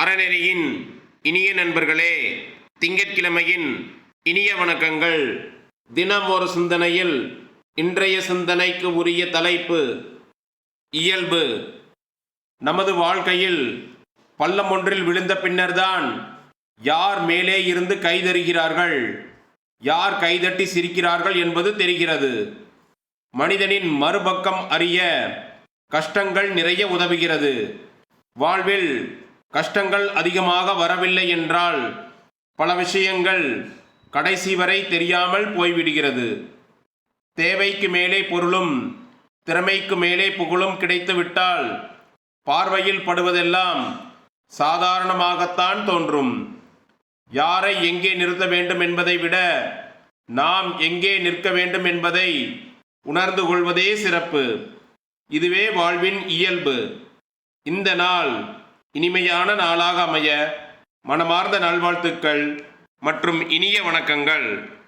அறநெறியின் இனிய நண்பர்களே திங்கட்கிழமையின் இனிய வணக்கங்கள். தினம் ஒரு சிந்தனையில் இன்றைய சிந்தனைக்கு உரிய தலைப்பு இயல்பு. நமது வாழ்க்கையில் பள்ளம் ஒன்றில் விழுந்த பின்னர்தான் யார் மேலே இருந்து கைதறுகிறார்கள் யார் கைதட்டி சிரிக்கிறார்கள் என்பது தெரிகிறது. மனிதனின் மறுபக்கம் அறிய கஷ்டங்கள் நிறைய உதவுகிறது. வாழ்வில் கஷ்டங்கள் அதிகமாக வரவில்லை என்றால் பல விஷயங்கள் கடைசி வரை தெரியாமல் போய்விடுகிறது. தேவைக்கு மேலே பொருளும் திறமைக்கு மேலே புகழும் கிடைத்துவிட்டால் பார்வையில் படுவதெல்லாம் சாதாரணமாகத்தான் தோன்றும். யாரை எங்கே நிறுத்த வேண்டும் என்பதை விட நாம் எங்கே நிற்க வேண்டும் என்பதை உணர்ந்து கொள்வதே சிறப்பு. இதுவே வாழ்வின் இயல்பு. இந்த நாள் இனிமையான நாளாக அமைய மனமார்ந்த நல்வாழ்த்துக்கள் மற்றும் இனிய வணக்கங்கள்.